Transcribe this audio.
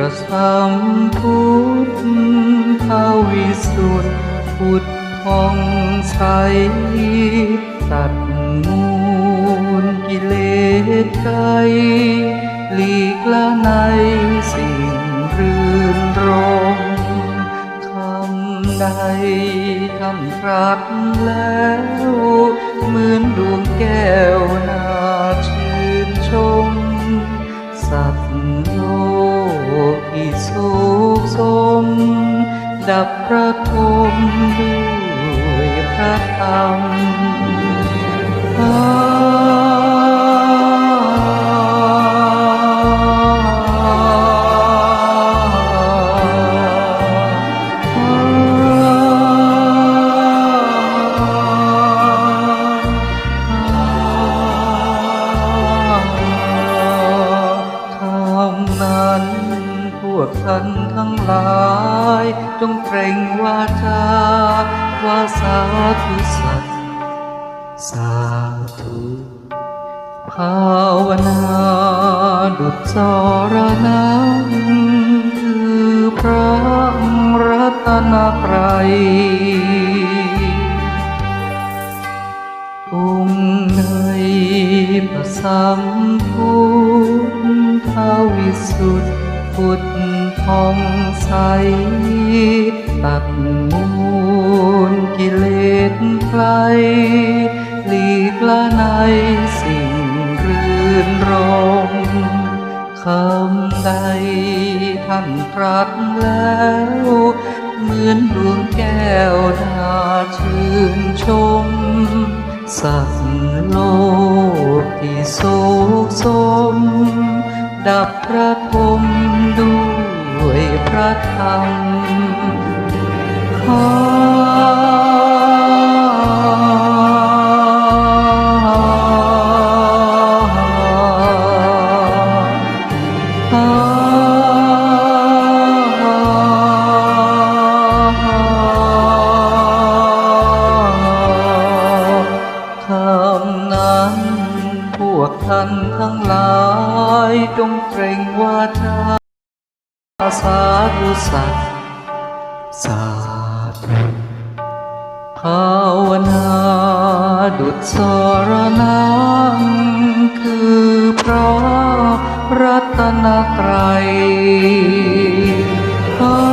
ระสัมพุทธทวิสุทพุทธพองใสตัดมูลกิเลสใจหลีกละใน ท่านตรัสแล้วเหมือนดวงแก้วนาชื่นชม สัตว์โลกที่สุขสม ดับพระทมด้วยพระธรรม ท่านทั้งหลาย จงเกรงว่าจาว่าสาธุสัตว์สาธุภาวนาดุจสรณังคือพระรัตนตรัยองค์ในพระสัมพุทธวิสุทธิ พุทธทองใส ตัดมูลกิเลสไกลหลีกละในสิ่งรื่นรมคำใดท่านตรัสแล้ว เหมือนดวงแก้วนาชื่นชม สัตว์โลกที่โศกสม ดับพระทมด้วยพระธรรมขอคำนั้น พวกท่านทั้งหลายจงเกรงว่าจาสาธุสัตว์สาธุภาวนาดุจสรณังคือพระรัตนตรัยภา